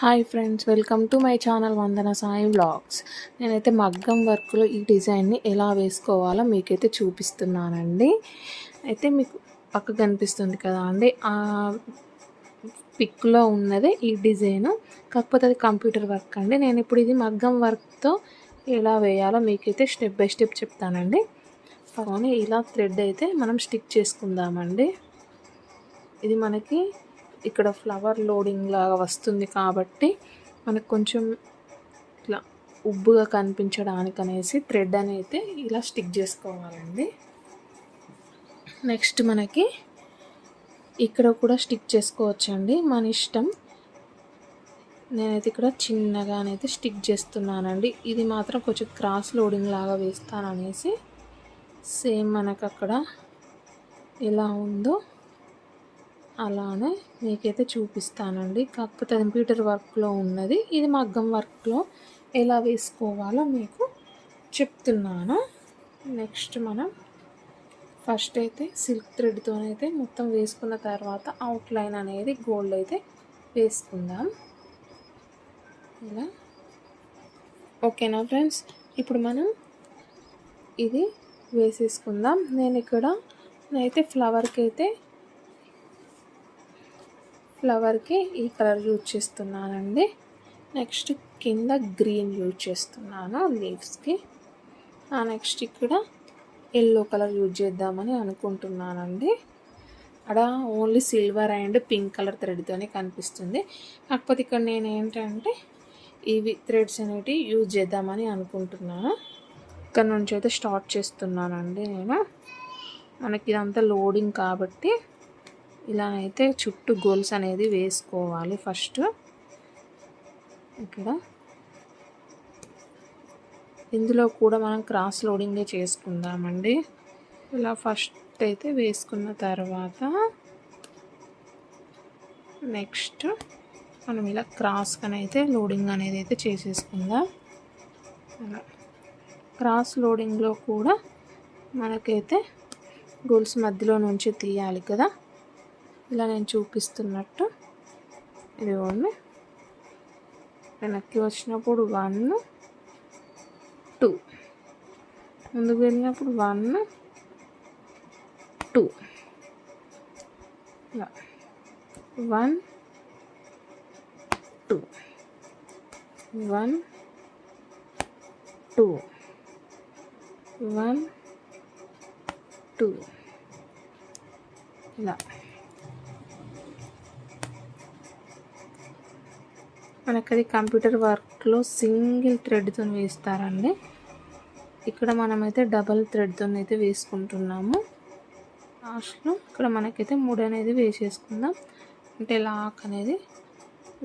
Hi friends welcome to my channel Vandana Sai vlogs. నేనైతే మగ్గం వర్క్లో ఈ డిజైన్ని ఎలా వేసుకోవాలో మీకైతే చూపిస్తున్నానండి. అయితే మీకు పక్క కనిపిస్తుంది కదా అండి ఆ పిక్లో ఉన్నదే ఈ డిజైన్. కాకపోతే అది కంప్యూటర్ వర్క్ అండి. నేను ఇప్పుడు ఇది మగ్గం వర్క్తో ఎలా వేయాలో మీకైతే స్టెప్ బై స్టెప్ చెప్తానండి. కానీ ఇలా థ్రెడ్ అయితే మనం స్టిక్ చేసుకుందామండి. ఇది మనకి ఇక్కడ ఫ్లవర్ లోడింగ్ లాగా వస్తుంది కాబట్టి మనకు కొంచెం ఇట్లా ఉబ్బుగా కనిపించడానికి అనేసి థ్రెడ్ అనేది ఇలా స్టిక్ చేసుకోవాలండి. నెక్స్ట్ మనకి ఇక్కడ కూడా స్టిక్ చేసుకోవచ్చండి. మన ఇష్టం. నేనైతే ఇక్కడ చిన్నగానైతే స్టిక్ చేస్తున్నానండి. ఇది మాత్రం కొంచెం క్రాస్ లోడింగ్ లాగా వేస్తాననేసి సేమ్ మనకు అక్కడ ఎలా ఉందో అలానే మీకైతే చూపిస్తానండి. కాకపోతే కంప్యూటర్ వర్క్లో ఉన్నది. ఇది మగ్గం వర్క్లో ఎలా వేసుకోవాలో మీకు చెప్తున్నాను. నెక్స్ట్ మనం ఫస్ట్ అయితే సిల్క్ థ్రెడ్తోనైతే మొత్తం వేసుకున్న తర్వాత అవుట్లైన్ అనేది గోల్డ్ అయితే వేసుకుందాం. ఇలా. ఓకేనా ఫ్రెండ్స్? ఇప్పుడు మనం ఇది వేసేసుకుందాం. నేను ఇక్కడ నేనైతే ఫ్లవర్కి అయితే ఫ్లవర్కి ఈ కలర్ యూజ్ చేస్తున్నానండి. నెక్స్ట్ కింద గ్రీన్ యూజ్ చేస్తున్నాను లీవ్స్కి. నెక్స్ట్ ఇక్కడ ఎల్లో కలర్ యూజ్ చేద్దామని అనుకుంటున్నానండి. అక్కడ only silver and pink colour థ్రెడ్తోనే కనిపిస్తుంది. కాకపోతే ఇక్కడ నేను ఏంటంటే ఇవి థ్రెడ్స్ అనేవి యూజ్ చేద్దామని అనుకుంటున్నాను ఇక్కడ నుంచి అయితే స్టార్ట్ చేస్తున్నానండి నేను. మనకి ఇదంతా లోడింగ్ కాబట్టి ఇలా అయితే చుట్టూ గోల్స్ అనేది వేసుకోవాలి ఫస్ట్. ఇక్కడ. ఇందులో కూడా మనం క్రాస్ లోడింగే చేసుకుందామండి. ఇలా ఫస్ట్ అయితే వేసుకున్న తర్వాత నెక్స్ట్ మనం ఇలా క్రాస్గానైతే లోడింగ్ అనేది అయితే చేసేసుకుందాం. అలా. క్రాస్ లోడింగ్లో కూడా మనకైతే గోల్స్ మధ్యలో నుంచి తీయాలి కదా. ఇలా నేను చూపిస్తున్నట్టు. ఇదిగోండి. వెనక్కి వచ్చినప్పుడు వన్ టూ ముందుకు వెళ్ళినప్పుడు వన్ టూ ఇలా. One two one two one two ఇలా. మనకి అది కంప్యూటర్ వర్క్లో సింగిల్ థ్రెడ్తో వేస్తారండి. ఇక్కడ మనమైతే డబల్ థ్రెడ్తో అయితే వేసుకుంటున్నాము. లాస్ట్లో ఇక్కడ మనకైతే మూడు అనేది వేసేసుకుందాం. అంటే లాక్ అనేది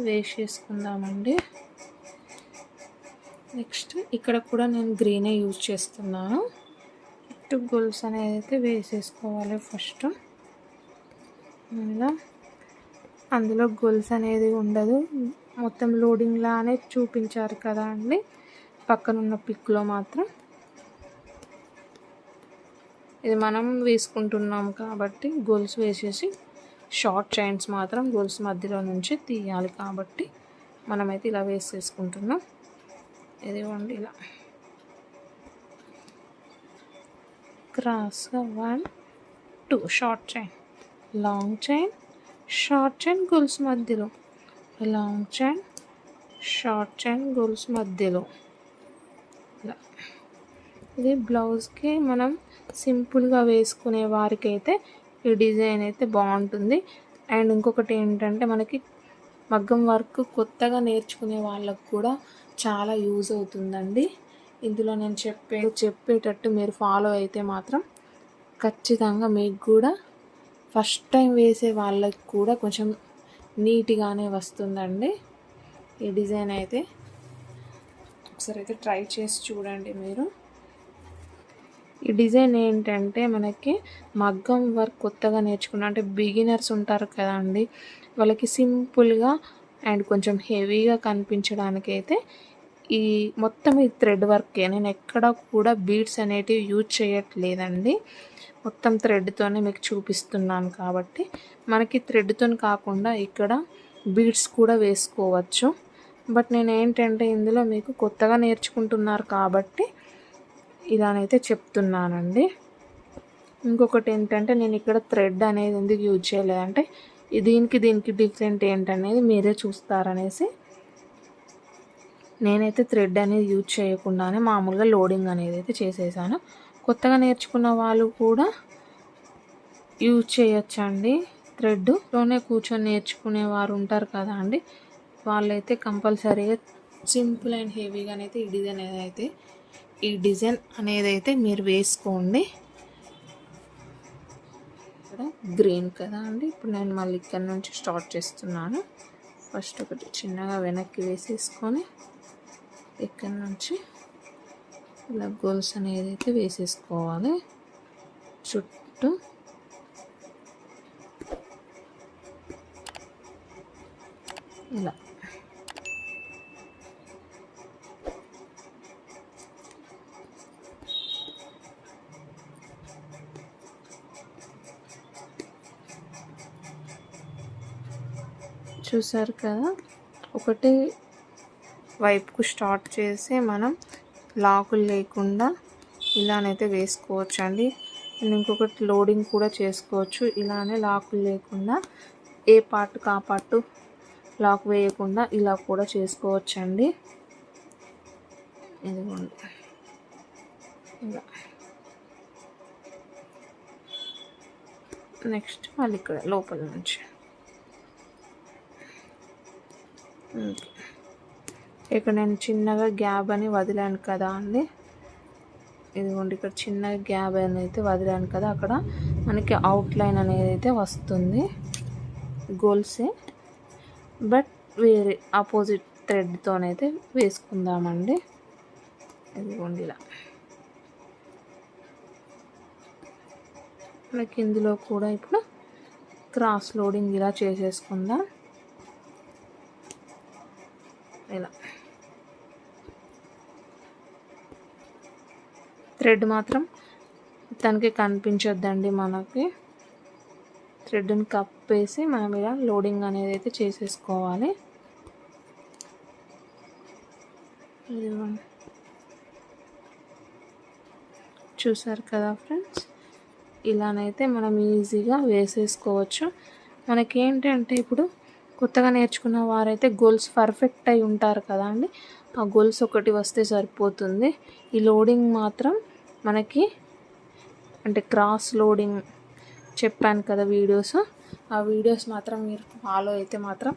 వేసేసుకుందామండి. నెక్స్ట్ ఇక్కడ కూడా నేను గ్రీనే యూజ్ చేస్తున్నాను. టూ గోల్స్ అనేది అయితే వేసేసుకోవాలి ఫస్ట్. ఇలా అందులో గొలుసు అనేది ఉండదు. మొత్తం లోడింగ్లానే చూపించారు కదా అండి. పక్కనున్న పిక్లో మాత్రం. ఇది మనం వేసుకుంటున్నాం కాబట్టి గొలుసు వేసేసి షార్ట్ చైన్స్ మాత్రం గొలుసు మధ్యలో నుంచి తీయాలి కాబట్టి మనమైతే ఇలా వేసేసుకుంటున్నాం. ఇదిగోండి ఇలా. క్రాస్గా one two short chain. Long chain short chain గొలుసు మధ్యలో. Long chain short chain goals మధ్యలో. ఇలా. ఇది బ్లౌజ్కి మనం సింపుల్గా వేసుకునే వారికి అయితే ఈ డిజైన్ అయితే బాగుంటుంది. అండ్ ఇంకొకటి ఏంటంటే మనకి మగ్గం వర్క్ కొత్తగా నేర్చుకునే వాళ్ళకు కూడా చాలా యూజ్ అవుతుందండి. ఇందులో నేను చెప్పే చెప్పేటట్టు మీరు ఫాలో అయితే మాత్రం ఖచ్చితంగా మీకు కూడా ఫస్ట్ టైం వేసే వాళ్ళకి కూడా కొంచెం నీట్గానే వస్తుందండి. ఈ డిజైన్ అయితే ఒకసారి అయితే ట్రై చేసి చూడండి మీరు. ఈ డిజైన్ ఏంటంటే మనకి మగ్గం వర్క్ కొత్తగా నేర్చుకున్న అంటే బిగినర్స్ ఉంటారు కదండి. వాళ్ళకి సింపుల్గా అండ్ కొంచెం హెవీగా కనిపించడానికి అయితే ఈ మొత్తం ఈ థ్రెడ్ వర్కే. నేను ఎక్కడ కూడా బీడ్స్ అనేటివి యూజ్ చేయట్లేదండి. మొత్తం థ్రెడ్తోనే మీకు చూపిస్తున్నాను కాబట్టి. మనకి థ్రెడ్తో కాకుండా ఇక్కడ బీడ్స్ కూడా వేసుకోవచ్చు. బట్ నేను ఏంటంటే ఇందులో మీకు కొత్తగా నేర్చుకుంటున్నారు కాబట్టి ఇలానైతే చెప్తున్నానండి. ఇంకొకటి ఏంటంటే నేను ఇక్కడ థ్రెడ్ అనేది ఎందుకు యూజ్ చేయలేదంటే దీనికి దీనికి డిఫరెంట్ ఏంటనేది మీరే చూస్తారనేసి నేనైతే థ్రెడ్ అనేది యూజ్ చేయకుండానే మామూలుగా లోడింగ్ అనేది అయితే చేసేసాను. కొత్తగా నేర్చుకున్న వాళ్ళు కూడా యూజ్ చేయొచ్చండి థ్రెడ్లోనే కూర్చొని నేర్చుకునే వారు ఉంటారు కదా అండి. వాళ్ళైతే కంపల్సరీగా సింపుల్ అండ్ హెవీగానైతే ఈ డిజైన్ అయితే ఈ డిజైన్ అనేది అయితే మీరు వేసుకోండి. ఇక్కడ గ్రీన్ కదా అండి. ఇప్పుడు నేను మళ్ళీ ఇక్కడ నుంచి స్టార్ట్ చేస్తున్నాను. ఫస్ట్ ఒకటి చిన్నగా వెనక్కి వేసేసుకొని ఇక్కడ నుంచి ఇలా గోల్స్ అనేది అయితే వేసేసుకోవాలి. చుట్టూ ఇలా. చూసారు కదా? ఒకటే వైపుకు స్టార్ట్ చేసి మనం లాకులు లేకుండా ఇలానైతే వేసుకోవచ్చు అండి ఇంకొకటి లోడింగ్ కూడా చేసుకోవచ్చు. ఇలానే లాకులు లేకుండా ఏ పార్ట్కి ఆ పార్ట్ లాక్ వేయకుండా ఇలా కూడా చేసుకోవచ్చు అండి ఇదిగోండి. ఇలా. నెక్స్ట్ మళ్ళీ ఇక్కడ లోపల నుంచి. ఇక్కడ నేను చిన్నగా గ్యాప్ అని వదిలాను కదా అండి. ఇదిగోండి ఇక్కడ చిన్న గ్యాప్ అని అయితే వదిలాను కదా. అక్కడ మనకి అవుట్లైన్ అనేది అయితే వస్తుంది. గోల్సే బట్ వేరే ఆపోజిట్ థ్రెడ్తోనైతే వేసుకుందామండి. ఇదిగోండి ఇలా. మనకి ఇందులో కూడా ఇప్పుడు క్రాస్ లోడింగ్ ఇలా చేసేసుకుందాం. ఇలా. థ్రెడ్ మాత్రం తనకి కనిపించొద్దండి మనకి. థ్రెడ్ని కప్పేసి మనం ఇలా లోడింగ్ అనేది అయితే చేసేసుకోవాలి. చూసారు కదా ఫ్రెండ్స్? ఇలానైతే మనం ఈజీగా వేసేసుకోవచ్చు. మనకేంటంటే ఇప్పుడు కొత్తగా నేర్చుకున్న వారైతే గోల్స్ పర్ఫెక్ట్ అయి ఉంటారు కదా అండి. ఆ గోల్స్ ఒకటి వస్తే సరిపోతుంది. ఈ లోడింగ్ మాత్రం మనకి అంటే క్రాస్ లోడింగ్ చెప్పాను కదా వీడియోస్. ఆ వీడియోస్ మాత్రం మీరు ఫాలో అయితే మాత్రం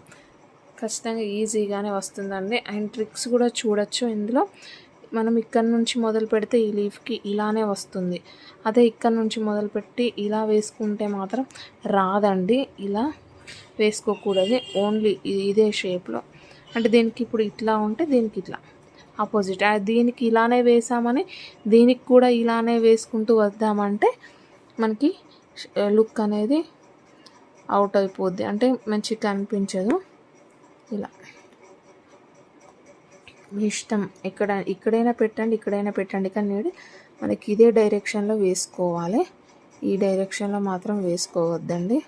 ఖచ్చితంగా ఈజీగానే వస్తుందండి. అండ్ ట్రిక్స్ కూడా చూడొచ్చు ఇందులో. మనం ఇక్కడ నుంచి మొదలు పెడితే ఈ లీఫ్కి ఇలానే వస్తుంది. అదే ఇక్కడ నుంచి మొదలుపెట్టి ఇలా వేసుకుంటే మాత్రం రాదండి. ఇలా వేసుకోకూడదు. ఓన్లీ ఇదే షేప్లో అంటే దీనికి ఇప్పుడు ఇట్లా ఉంటే దీనికి ఇట్లా. ఆపోజిట్ దీనికి ఇలానే వేసామని దీనికి కూడా ఇలానే వేసుకుంటూ వద్దామంటే మనకి లుక్ అనేది అవుట్ అయిపోద్ది. అంటే మంచిగా కనిపించదు. ఇలా. మీ ఇష్టం. ఎక్కడ ఇక్కడైనా పెట్టండి ఇక్కడైనా పెట్టండి. కానీ మనకి ఇదే డైరెక్షన్లో వేసుకోవాలి. ఈ డైరెక్షన్లో మాత్రం వేసుకోవద్దండి.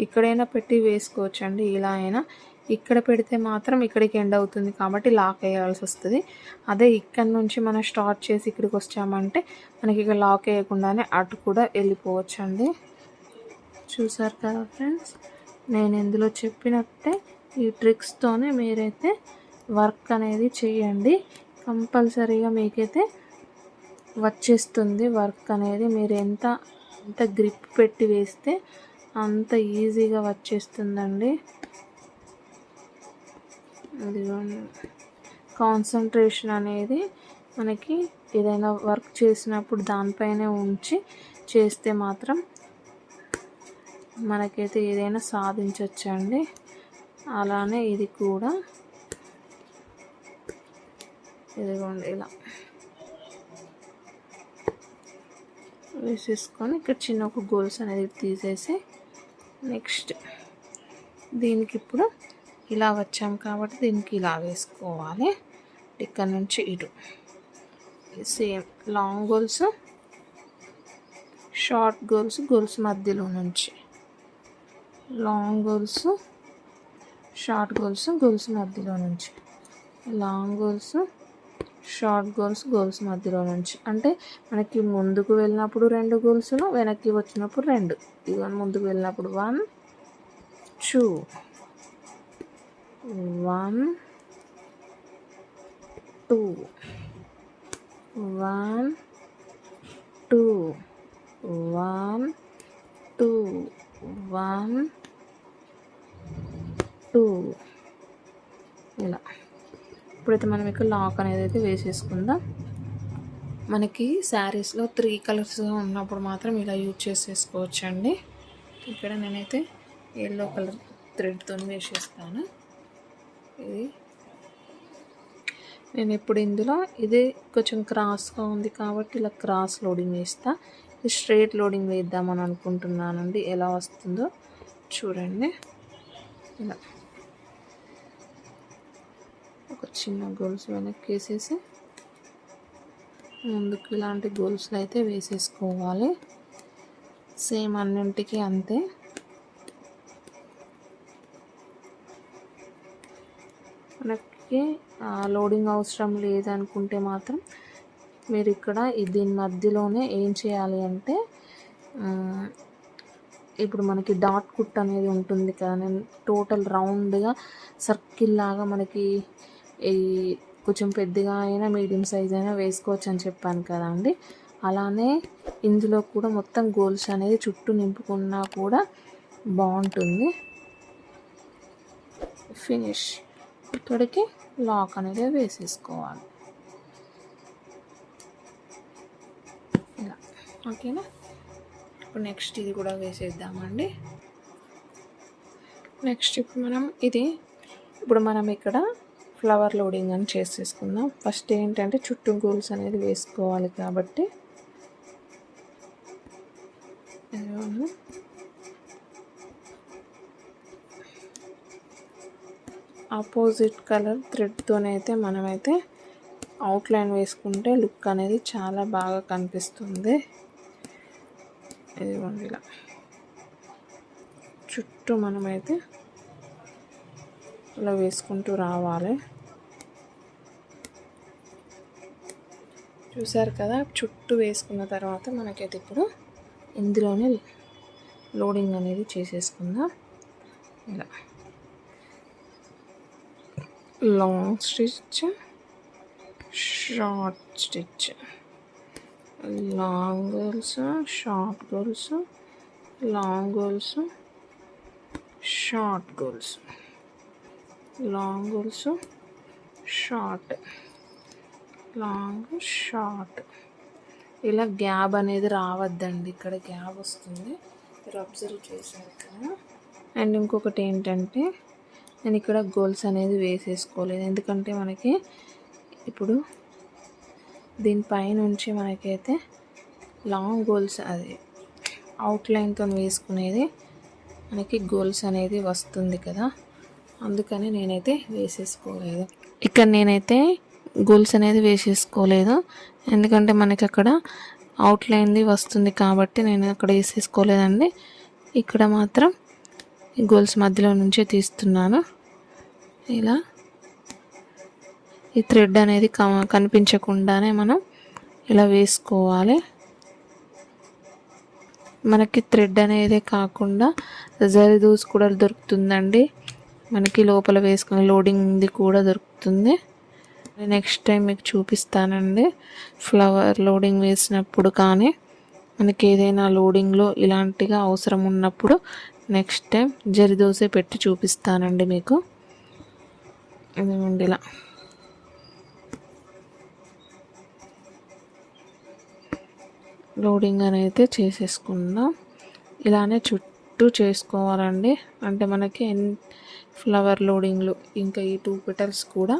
ఇక్కడైనా పెట్టి వేసుకోవచ్చండి ఇలా అయినా. ఇక్కడ పెడితే మాత్రం ఇక్కడికి ఎండ్ అవుతుంది కాబట్టి లాక్ వేయాల్సి వస్తుంది. అదే ఇక్కడ నుంచి మనం స్టార్ట్ చేసి ఇక్కడికి వచ్చామంటే మనకి ఇక్కడ లాక్ వేయకుండానే అటు కూడా వెళ్ళిపోవచ్చండి. చూసారు కదా ఫ్రెండ్స్ నేను ఇందులో చెప్పినట్టే ఈ ట్రిక్స్తోనే మీరైతే వర్క్ అనేది చేయండి. కంపల్సరీగా మీకైతే వచ్చేస్తుంది వర్క్ అనేది. మీరు ఎంత ఎంత గ్రిప్ పెట్టి వేస్తే అంత ఈజీగా వచ్చేస్తుందండి. ఇదిగోండి కాన్సన్ట్రేషన్ అనేది మనకి ఏదైనా వర్క్ చేసినప్పుడు దానిపైనే ఉంచి చేస్తే మాత్రం మనకైతే ఏదైనా సాధించవచ్చండి అలానే ఇది కూడా. ఇదిగోండి ఇలా. వేసేసుకొని ఇక్కడ చిన్న ఒక గోల్స్ అనేది తీసేసి నెక్స్ట్ దీనికి ఇప్పుడు ఇలా వచ్చాం కాబట్టి దీనికి ఇలా వేసుకోవాలి. ఇక్కడ నుంచి ఇటు. Same long goals short goals goals మధ్యలో నుంచి. Long goals short goals goals మధ్యలో నుంచి. Long goals short goals goals మధ్యలో నుంచి. అంటే మనకి ముందుకు వెళ్ళినప్పుడు రెండు గోల్స్ను వెనక్కి వచ్చినప్పుడు రెండు. ఇవన్నీ ముందుకు వెళ్ళినప్పుడు one two one two one two one two one two. ఇలా. ఇప్పుడైతే మనం ఇక్కడ లాక్ అనేది అయితే వేసేసుకుందాం. మనకి శారీస్లో త్రీ కలర్స్గా ఉన్నప్పుడు మాత్రం ఇలా యూజ్ చేసేసుకోవచ్చు అండి ఇక్కడ నేనైతే ఎల్లో కలర్ థ్రెడ్తో వేసేస్తాను. ఇది నేను ఇప్పుడు ఇందులో ఇది కొంచెం క్రాస్గా ఉంది కాబట్టి ఇలా క్రాస్ లోడింగ్ వేస్తా. ఇది స్ట్రైట్ లోడింగ్ వేద్దామని అనుకుంటున్నానండి. ఎలా వస్తుందో చూడండి. ఇలా. ఒక చిన్న గోల్స్ వెనక్కి వేసేసి ముందుకు ఇలాంటి గోల్స్లు అయితే వేసేసుకోవాలి. సేమ్ అన్నింటికి అంతే. మనకి లోడింగ్ అవసరం లేదనుకుంటే మాత్రం మీరు ఇక్కడ దీని మధ్యలోనే ఏం చేయాలి అంటే ఇప్పుడు మనకి డాట్ కుట్ అనేది ఉంటుంది కదా నేను టోటల్ రౌండ్గా సర్కిల్ లాగా మనకి ఈ కొంచెం పెద్దగా అయినా మీడియం సైజ్ అయినా వేసుకోవచ్చు అని చెప్పాను కదా అండి. అలానే ఇందులో కూడా మొత్తం గోల్స్ అనేది చుట్టూ నింపుకున్నా కూడా బాగుంటుంది. ఫినిష్. ఇక్కడికి లాక్ అనేది వేసేసుకోవాలి. ఇలా. ఓకేనా? ఇప్పుడు నెక్స్ట్ ఇది కూడా వేసేద్దామండి. నెక్స్ట్ ఇప్పుడు మనం ఇది ఇప్పుడు మనం ఇక్కడ ఫ్లవర్ లోడింగ్ అని చేసేసుకుందాం ఫస్ట్ ఏంటంటే చుట్టూ గోల్స్ అనేది వేసుకోవాలి కాబట్టి. ఆపోజిట్ కలర్ థ్రెడ్తోనైతే మనమైతే అవుట్లైన్ వేసుకుంటే లుక్ అనేది చాలా బాగా కనిపిస్తుంది. ఇదిగోండి ఇలా. చుట్టూ మనమైతే ఇలా వేసుకుంటూ రావాలి. చూసారు కదా చుట్టూ వేసుకున్న తర్వాత మనకైతే ఇప్పుడు ఇందులోనే లోడింగ్ అనేది చేసేసుకుందాం. ఇలా. Long stitch short stitch long goals short goals long goals short goals long goals short long short ఇలా గ్యాబ్ అనేది రావద్దండి. ఇక్కడ గ్యాబ్ వస్తుంది. మీరు అబ్జర్వ్ చేశారు కదా. అండ్ ఇంకొకటి ఏంటంటే నేను ఇక్కడ గోల్స్ అనేది వేసేసుకోలేదు. ఎందుకంటే మనకి ఇప్పుడు దీనిపైనుంచి మనకైతే లాంగ్ గోల్స్ అది అవుట్లైన్తో వేసుకునేది మనకి గోల్స్ అనేది వస్తుంది కదా. అందుకని నేనైతే వేసేసుకోలేదు. ఇక్కడ నేనైతే గోల్స్ అనేది వేసేసుకోలేదు. ఎందుకంటే మనకి అక్కడ అవుట్లైన్ది వస్తుంది కాబట్టి నేను అక్కడ వేసేసుకోలేదండి. ఇక్కడ మాత్రం ఈ గోల్స్ మధ్యలో నుంచే తీస్తున్నాను. ఇలా ఈ థ్రెడ్ అనేది క- కనిపించకుండానే మనం ఇలా వేసుకోవాలి. మనకి థ్రెడ్ అనేది కాకుండా జరీ దూస్ కూడా దొరుకుతుందండి. మనకి లోపల వేసుకునే లోడింగ్ది కూడా దొరుకుతుంది. నెక్స్ట్ టైం మీకు చూపిస్తానండి. ఫ్లవర్ లోడింగ్ వేసినప్పుడు కానీ మనకి ఏదైనా లోడింగ్లో ఇలాంటిగా అవసరం ఉన్నప్పుడు నెక్స్ట్ టైం జరి దోసే పెట్టి చూపిస్తానండి మీకు. ఇదిగోండి ఇలా. లోడింగ్ అనేది చేసేసుకుందాం. ఇలానే చుట్టూ చేసుకోవాలండి. అంటే మనకి ఎన్ ఫ్లవర్ లోడింగ్లు ఇంకా ఈ టూ పెటల్స్ కూడా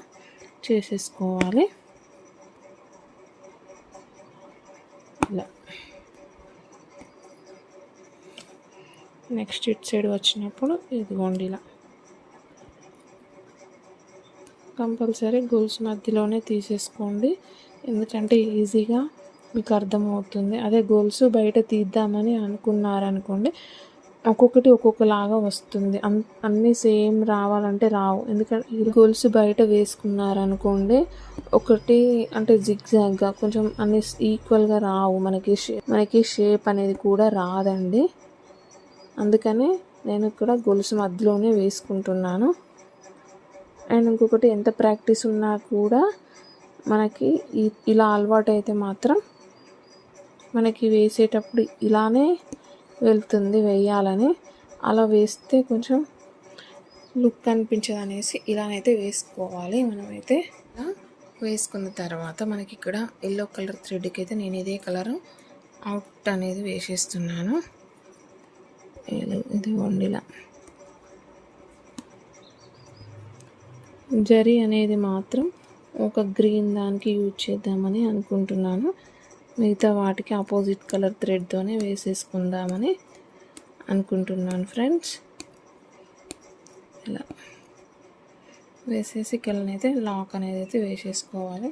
చేసేసుకోవాలి. ఇలా నెక్స్ట్ ఇటు సైడ్ వచ్చినప్పుడు ఇదిగోండి ఇలా. కంపల్సరీ గోల్స్ మధ్యలోనే తీసేసుకోండి. ఎందుకంటే ఈజీగా మీకు అర్థమవుతుంది. అదే గోల్స్ బయట తీద్దామని అనుకున్నారనుకోండి ఒక్కొక్కటి ఒక్కొక్కలాగా వస్తుంది. అన్ అన్నీ సేమ్ రావాలంటే రావు. ఎందుకంటే ఈ గోల్స్ బయట వేసుకున్నారనుకోండి ఒకటి అంటే జిగ్జాగ్గా కొంచెం అన్ని ఈక్వల్గా రావు మనకి షే మనకి షేప్ అనేది కూడా రాదండి. అందుకని నేను ఇక్కడ గొలుసు మధ్యలోనే వేసుకుంటున్నాను. అండ్ ఇంకొకటి ఎంత ప్రాక్టీస్ ఉన్నా కూడా మనకి ఇలా అలవాటు అయితే మాత్రం మనకి వేసేటప్పుడు ఇలానే వెళ్తుంది వేయాలని అలా వేస్తే కొంచెం లుక్ అనిపించదు అనేసి ఇలానైతే వేసుకోవాలి. మనమైతే ఇలా వేసుకున్న తర్వాత మనకి ఇక్కడ ఎల్లో కలర్ థ్రెడ్కి అయితే నేను ఇదే కలర్ అవుట్ అనేది వేసేస్తున్నాను. ఇది- ఇది వండిలా జరీ అనేది మాత్రం ఒక గ్రీన్ దానికి యూజ్ చేద్దామని అనుకుంటున్నాను. మిగతా వాటికి ఆపోజిట్ కలర్ థ్రెడ్తోనే వేసేసుకుందామని అనుకుంటున్నాను ఫ్రెండ్స్ ఇలా. వేసేసి కిందనైతే లాక్ అనేది అయితే వేసేసుకోవాలి.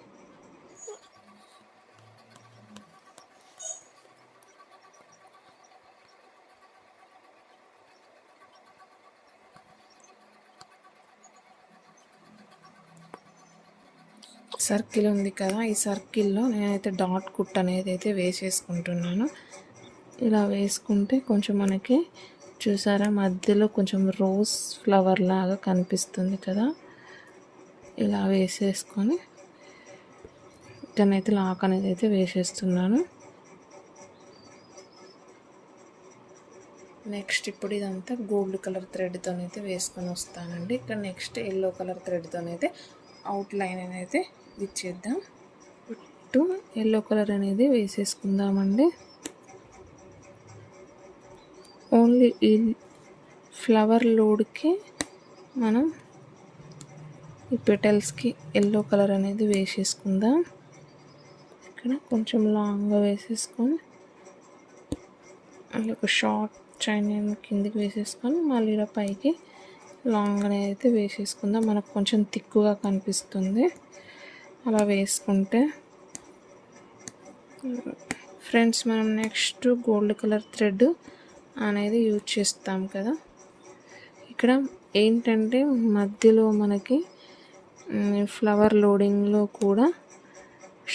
సర్కిల్ ఉంది కదా ఈ సర్కిల్లో నేనైతే డాట్ కుట్ అనేది అయితే వేసేసుకుంటున్నాను. ఇలా వేసుకుంటే కొంచెం మనకి చూసారా మధ్యలో కొంచెం రోజ్ ఫ్లవర్ లాగా కనిపిస్తుంది కదా. ఇలా వేసేసుకొని ఇక్కడనైతే లాక్ అనేది అయితే వేసేస్తున్నాను. నెక్స్ట్ ఇప్పుడు ఇదంతా గోల్డ్ కలర్ థ్రెడ్తోనైతే వేసుకొని వస్తానండి. ఇక్కడ నెక్స్ట్ ఎల్లో కలర్ థ్రెడ్తో అయితే అవుట్ లైన్ అనేది ఇచ్చేద్దాం. చుట్టూ ఎల్లో కలర్ అనేది వేసేసుకుందామండి. ఓన్లీ ఈ ఫ్లవర్ లోడ్కి మనం ఈ పెటల్స్కి ఎల్లో కలర్ అనేది వేసేసుకుందాం. ఇక్కడ కొంచెం లాంగ్గా వేసేసుకొని మళ్ళీ ఒక షార్ట్ చైన్ కిందికి వేసేసుకొని మళ్ళీ ఇలా పైకి లాంగ్ అనేది అయితే వేసేసుకుందాం. మనకు కొంచెం తిక్కుగా కనిపిస్తుంది. అలా వేసుకుంటే ఫ్రెండ్స్ మనం నెక్స్ట్ గోల్డ్ కలర్ థ్రెడ్ అనేది యూజ్ చేస్తాం కదా. ఇక్కడ ఏంటంటే మధ్యలో మనకి ఫ్లవర్ లోడింగ్లో కూడా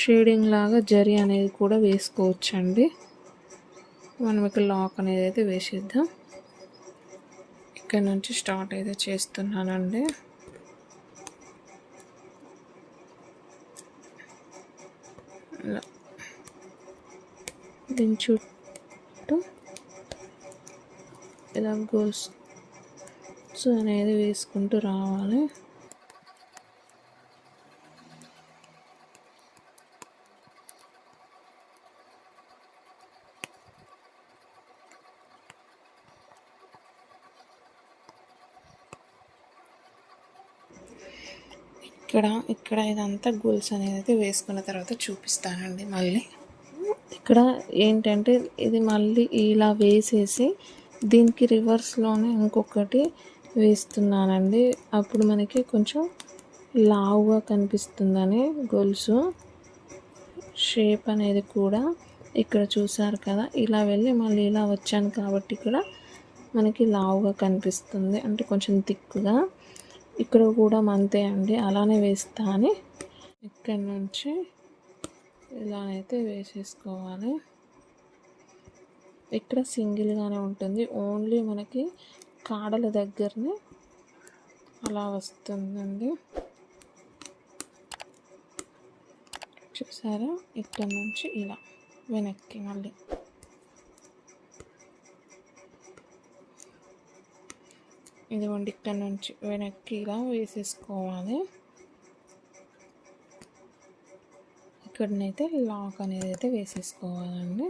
షేడింగ్ లాగా జరి అనేది కూడా వేసుకోవచ్చండి. మనం ఇక్కడ లాక్ అనేది అయితే వేసేద్దాం. ఇక్కడ నుంచి స్టార్ట్ అయితే చేస్తున్నానండి. ఇలా దీని చుట్టూ ఇలా గోల్స్ అనేది వేసుకుంటూ రావాలి? ఇక్కడ ఇక్కడ ఇదంతా గోల్స్ అనేది అయితే వేసుకున్న తర్వాత చూపిస్తానండి మళ్ళీ. ఇక్కడ ఏంటంటే ఇది మళ్ళీ ఇలా వేసేసి దీనికి రివర్స్లోనే ఇంకొకటి వేస్తున్నానండి. అప్పుడు మనకి కొంచెం లావుగా కనిపిస్తుందని గొలుసు. షేప్ అనేది కూడా ఇక్కడ చూసారు కదా ఇలా వెళ్ళి మళ్ళీ ఇలా వచ్చాను కాబట్టి ఇక్కడ మనకి లావుగా కనిపిస్తుంది. అంటే కొంచెం థిక్గా. ఇక్కడ కూడా అంతే అండి. అలానే వేస్తాను ఇక్కడ నుంచి ఇలానైతే వేసేసుకోవాలి. ఇక్కడ సింగిల్గానే ఉంటుంది. ఓన్లీ మనకి కాడల దగ్గరనే అలా వస్తుందండి. చూసారా? ఇక్కడ నుంచి ఇలా వెనక్కి మళ్ళీ. ఇదిగోండి ఇక్కడ నుంచి వెనక్కి ఇలా వేసేసుకోవాలి. ఇక్కడనైతే లాక్ అనేది అయితే వేసేసుకోవాలండి.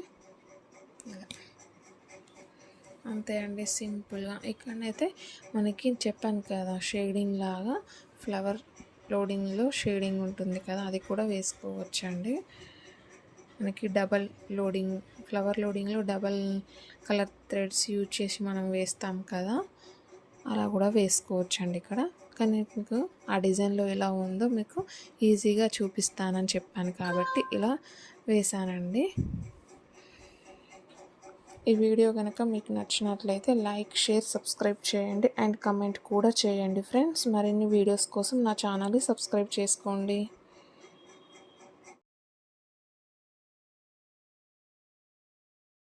అంతే అండి సింపుల్గా. ఇక్కడనైతే మనకి చెప్పాను కదా షేడింగ్ లాగా ఫ్లవర్ లోడింగ్లో షేడింగ్ ఉంటుంది కదా అది కూడా వేసుకోవచ్చండి. మనకి డబల్ లోడింగ్ ఫ్లవర్ లోడింగ్లో డబల్ కలర్ థ్రెడ్స్ యూజ్ చేసి మనం వేస్తాం కదా. అలా కూడా వేసుకోవచ్చండి ఇక్కడ. కానీ మీకు ఆ డిజైన్లో ఎలా ఉందో మీకు ఈజీగా చూపిస్తానని చెప్పాను కాబట్టి ఇలా వేశానండి. ఈ వీడియో కనుక మీకు నచ్చినట్లయితే లైక్ షేర్ సబ్స్క్రైబ్ చేయండి. అండ్ కమెంట్ కూడా చేయండి ఫ్రెండ్స్. మరిన్ని వీడియోస్ కోసం నా ఛానల్ని సబ్స్క్రైబ్ చేసుకోండి.